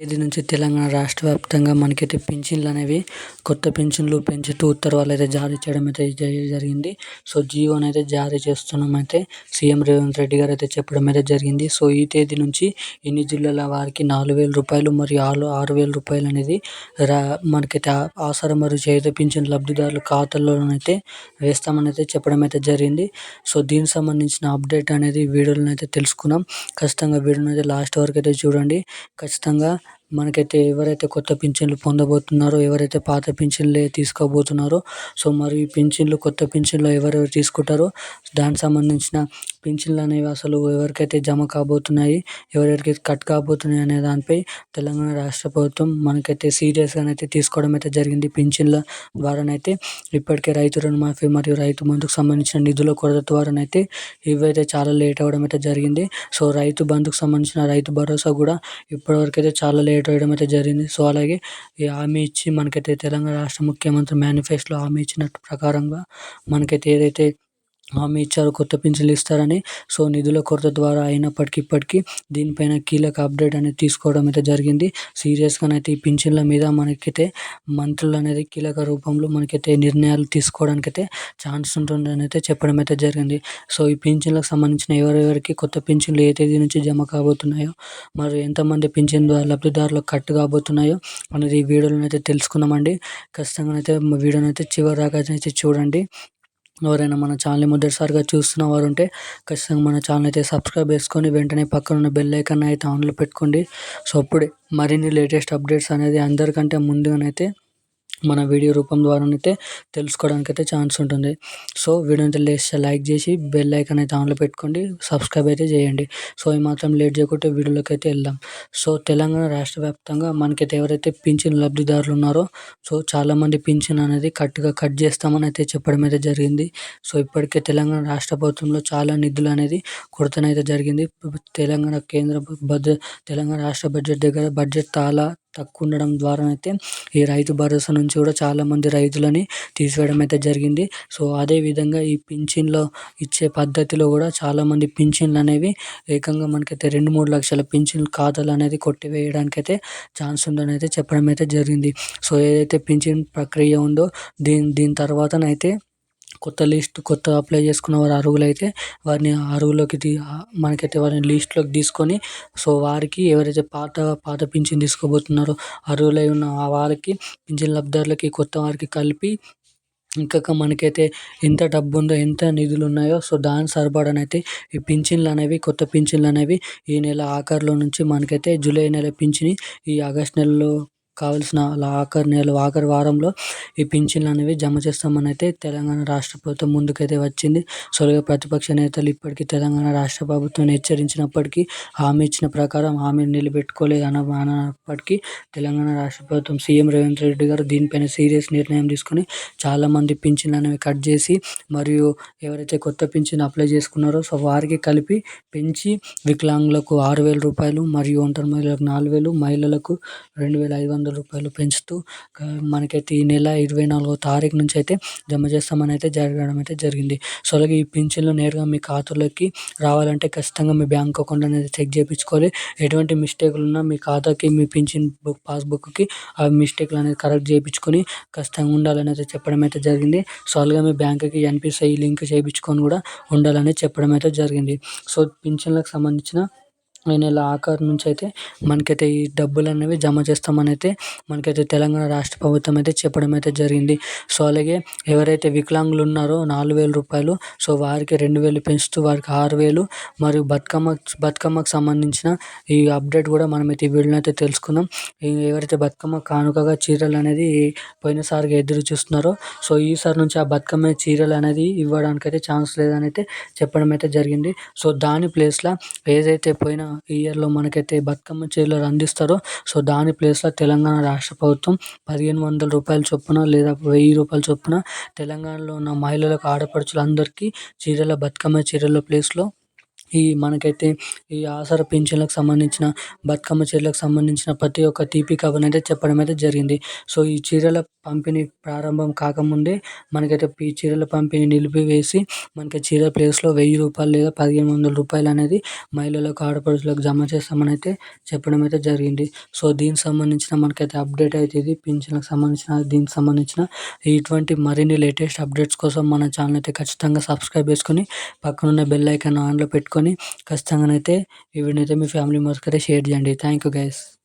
తేదీ నుంచి తెలంగాణ రాష్ట్ర వ్యాప్తంగా మనకైతే పింఛన్లు అనేవి కొత్త పింఛన్లు పెంచుతూ ఉత్తర్వులు అయితే జారీ చేయడం అయితే జరిగింది. సో జీవోని అయితే జారీ చేస్తున్నాం అయితే సీఎం రేవంత్ రెడ్డి గారు అయితే చెప్పడం అయితే జరిగింది. సో ఈ తేదీ నుంచి ఎన్ని జిల్లాల వారికి నాలుగు వేల రూపాయలు మరియు ఆరు ఆరు వేల రూపాయలు అనేది రా మనకైతే ఆసరా మరియు చేత పింఛన్ లబ్ధిదారుల ఖాతాల్లోనైతే వేస్తామని అయితే చెప్పడం అయితే జరిగింది. సో దీనికి సంబంధించిన అప్డేట్ అనేది వీడియోలను అయితే తెలుసుకున్నాం. ఖచ్చితంగా వీడియోని అయితే లాస్ట్ వరకు అయితే చూడండి. ఖచ్చితంగా మనకైతే ఎవరైతే కొత్త పింఛన్లు పొందబోతున్నారో ఎవరైతే పాత పింఛన్లే తీసుకోబోతున్నారో సో మరి ఈ పింఛన్లు కొత్త పింఛన్లు ఎవరెవరు తీసుకుంటారో దానికి సంబంధించిన పింఛన్లు అనేవి అసలు ఎవరికైతే జమ కాబోతున్నాయి ఎవరెవరికి కట్ కాబోతున్నాయి అనే దానిపై తెలంగాణ రాష్ట్ర ప్రభుత్వం మనకైతే సీరియస్గానైతే తీసుకోవడం అయితే జరిగింది. పింఛన్ల ద్వారానైతే ఇప్పటికే రైతు రుణమాఫీ మరియు రైతు బంధుకు సంబంధించిన నిధుల కొరత ద్వారానైతే ఇవైతే చాలా లేట్ అవ్వడం అయితే జరిగింది. సో రైతు బంధుకు సంబంధించిన రైతు భరోసా కూడా ఇప్పటివరకు అయితే చాలా లేట్ అవ్వడం అయితే జరిగింది. సో అలాగే ఈ హామీ ఇచ్చి మనకైతే తెలంగాణ రాష్ట్ర ముఖ్యమంత్రి మేనిఫెస్టోలో హామీ ఇచ్చినట్టు ప్రకారంగా మనకైతే ఏదైతే హామీ ఇచ్చారు కొత్త పింఛన్లు ఇస్తారని. సో నిధుల కొరత ద్వారా అయినప్పటికీ ఇప్పటికీ దీనిపైన కీలక అప్డేట్ అనేది తీసుకోవడం అయితే జరిగింది. సీరియస్గానైతే ఈ పింఛన్ల మీద మనకైతే మంత్రులు అనేది కీలక రూపంలో మనకైతే నిర్ణయాలు తీసుకోవడానికైతే ఛాన్స్ ఉంటుందని అయితే చెప్పడం అయితే జరిగింది. సో ఈ పింఛన్లకు సంబంధించిన ఎవరెవరికి కొత్త పింఛన్లు ఏ తేదీ నుంచి జమ కాబోతున్నాయో మరి ఎంతమంది పింఛన్ లబ్ధిదారులకు కట్ కాబోతున్నాయో అనేది ఈ వీడియోలో అయితే తెలుసుకుందామండి. ఖచ్చితంగా అయితే వీడియోని అయితే చివరి దాకా అయితే చూడండి. ఎవరైనా మన ఛానల్ని మొదటిసారిగా చూస్తున్న వారు ఉంటే ఖచ్చితంగా మన ఛానల్ అయితే సబ్స్క్రైబ్ చేసుకొని వెంటనే పక్కన ఉన్న బెల్ ఐకాన్ అయితే ఆన్లో పెట్టుకోండి. సో అప్పుడే మరిన్ని లేటెస్ట్ అప్డేట్స్ అనేది అందరికంటే ముందుగానైతే మన వీడియో రూపం ద్వారానైతే తెలుసుకోవడానికి అయితే ఛాన్స్ ఉంటుంది. సో వీడియో అయితే లేస్తే లైక్ చేసి బెల్ ఐకాన్ అయితే ఆన్లో పెట్టుకోండి. సబ్స్క్రైబ్ అయితే చేయండి. సో ఈ మాత్రం లేట్ చేయకుంటే వీడియోలోకి అయితే వెళ్దాం. సో తెలంగాణ రాష్ట్ర వ్యాప్తంగా మనకైతే ఎవరైతే పింఛన్ లబ్ధిదారులు ఉన్నారో సో చాలామంది పింఛన్ అనేది కట్టుగా కట్ చేస్తామని అయితే చెప్పడం అయితే జరిగింది. సో ఇప్పటికే తెలంగాణ రాష్ట్ర ప్రభుత్వంలో చాలా నిధులు అనేది కొరతనైతే జరిగింది. తెలంగాణ కేంద్ర బడ్జెట్ తెలంగాణ రాష్ట్ర బడ్జెట్ దగ్గర బడ్జెట్ చాలా తక్కువ ఉండడం ద్వారా అయితే ఈ రైతు భరోసా నుంచి కూడా చాలామంది రైతులని తీసివేయడం అయితే జరిగింది. సో అదేవిధంగా ఈ పింఛన్లో ఇచ్చే పద్ధతిలో కూడా చాలామంది పింఛన్లు అనేవి ఏకంగా మనకైతే రెండు మూడు లక్షల పింఛన్ ఖాతాలు అనేది కొట్టివేయడానికి అయితే ఛాన్స్ ఉందని అయితే చెప్పడం అయితే జరిగింది. సో ఏదైతే పింఛన్ ప్రక్రియ ఉందో దీని దీని తర్వాతనైతే కొత్త లిస్ట్ కొత్త అప్లై చేసుకున్న వారు అర్హులైతే వారిని అర్హులోకి తీ మనకైతే వారిని లిస్టులోకి తీసుకొని సో వారికి ఎవరైతే పాత పాత పింఛన్ తీసుకోబోతున్నారో అర్హులై ఉన్న వారికి పింఛన్ లబ్ధిదారులకి కొత్త వారికి కలిపి ఇంకా మనకైతే ఎంత డబ్బు ఉందో ఎంత నిధులు ఉన్నాయో సో దాని సరిపడనైతే ఈ పింఛన్లు అనేవి కొత్త పింఛన్లు అనేవి ఈ నెల ఆఖరిలో నుంచి మనకైతే జూలై నెల పింఛని ఈ ఆగస్ట్ నెలలో కావాల్సిన ఆఖరి నెల ఆఖరి వారంలో ఈ పింఛన్లు అనేవి జమ చేస్తామని అయితే తెలంగాణ రాష్ట్ర ప్రభుత్వం ముందుకైతే వచ్చింది. సొలుగా ప్రతిపక్ష నేతలు ఇప్పటికీ తెలంగాణ రాష్ట్ర ప్రభుత్వాన్ని హెచ్చరించినప్పటికీ హామీ ఇచ్చిన ప్రకారం హామీని నిలబెట్టుకోలేదు అన అన్నప్పటికీ తెలంగాణ రాష్ట్ర ప్రభుత్వం సీఎం రేవంత్ రెడ్డి గారు దీనిపైన సీరియస్ నిర్ణయం తీసుకొని చాలామంది పింఛన్లు అనేవి కట్ చేసి మరియు ఎవరైతే కొత్త పింఛన్ అప్లై చేసుకున్నారో సో వారికి కలిపి పెంచి వికలాంగులకు ఆరు వేల రూపాయలు మరియు ఒంటరి మహిళలకు నాలుగు వేలు మహిళలకు రెండు వేల ఐదు వందల వందల రూపాయలు పెంచుతూ మనకైతే ఈ నెల ఇరవై నాలుగో తారీఖు నుంచి అయితే జమ చేస్తామని అయితే జరగడం అయితే జరిగింది. సో అలాగే ఈ పింఛన్లు నేరుగా మీ ఖాతాలోకి రావాలంటే ఖచ్చితంగా మీ బ్యాంక్ అకౌంట్ అనేది చెక్ చేయించుకోవాలి. ఎటువంటి మిస్టేక్లు ఉన్నా మీ ఖాతాకి మీ పింఛన్ బుక్ పాస్బుక్కి ఆ మిస్టేక్లు అనేది కరెక్ట్ చేయించుకొని ఖచ్చితంగా ఉండాలని అయితే చెప్పడం అయితే జరిగింది. సో అలాగే మీ బ్యాంక్కి ఎన్పిసిఐ లింక్ చేయించుకొని కూడా ఉండాలని చెప్పడం అయితే జరిగింది. సో పింఛన్లకు సంబంధించిన ఈ నెల ఆఖరి నుంచి అయితే మనకైతే ఈ డబ్బులు అనేవి జమ చేస్తామని అయితే మనకైతే తెలంగాణ రాష్ట్ర ప్రభుత్వం అయితే చెప్పడం అయితే జరిగింది. సో అలాగే ఎవరైతే వికలాంగులు ఉన్నారో నాలుగు వేల రూపాయలు సో వారికి రెండు వేలు పెంచుతూ వారికి ఆరు వేలు మరియు బతుకమ్మ బతుకమ్మకు సంబంధించిన ఈ అప్డేట్ కూడా మనమైతే ఈ వీడియోలో అయితే తెలుసుకుందాం. ఎవరైతే బతుకమ్మ కానుకగా చీరలు అనేది పోయినసారిగా ఎదురు చూస్తున్నారో సో ఈసారి నుంచి ఆ బతుకమ్మ చీరలు అనేది ఇవ్వడానికి అయితే ఛాన్స్ లేదని అయితే చెప్పడం అయితే జరిగింది. సో దాని ప్లేస్లో ఏదైతే పోయిన ఇయర్లో మనకైతే బతుకమ్మ చీరలు అందిస్తారో సో దాని ప్లేస్లో తెలంగాణ రాష్ట్ర ప్రభుత్వం పదిహేను వందల రూపాయల చొప్పున లేదా వెయ్యి రూపాయల చొప్పున తెలంగాణలో ఉన్న మహిళలకు ఆడపడుచులందరికీ చీరల బతుకమ్మ చీరల ప్లేస్లో ఈ మనకైతే ఈ ఆసరా పింఛన్లకు సంబంధించిన బతుకమ్మ చీరలకు సంబంధించిన ప్రతి ఒక్క తీపి కబురునైతే చెప్పడం అయితే జరిగింది. సో ఈ చీరల పంపిణీ ప్రారంభం కాకముందే మనకైతే ఈ చీరల పంపిణీ నిలిపివేసి మనకి చీర ప్లేస్లో వెయ్యి రూపాయలు లేదా పదిహేను వందల రూపాయలు అనేది మహిళలకు ఆడపడుచులకు జమ చేస్తామని అయితే చెప్పడం అయితే జరిగింది. సో దీనికి సంబంధించిన మనకైతే అప్డేట్ అయితే ఇది. పింఛన్లకు సంబంధించిన దీనికి సంబంధించిన ఇటువంటి మరిన్ని లేటెస్ట్ అప్డేట్స్ కోసం మన ఛానల్ అయితే ఖచ్చితంగా సబ్స్క్రైబ్ చేసుకొని పక్కన ఉన్న బెల్ ఐకాన్ ఆన్లో పెట్టుకొని ఖచ్చితంగా అయితే ఈ వీడియో అయితే మీ ఫ్యామిలీ మెంబర్స్కి అయితే షేర్ చేయండి. Thank you guys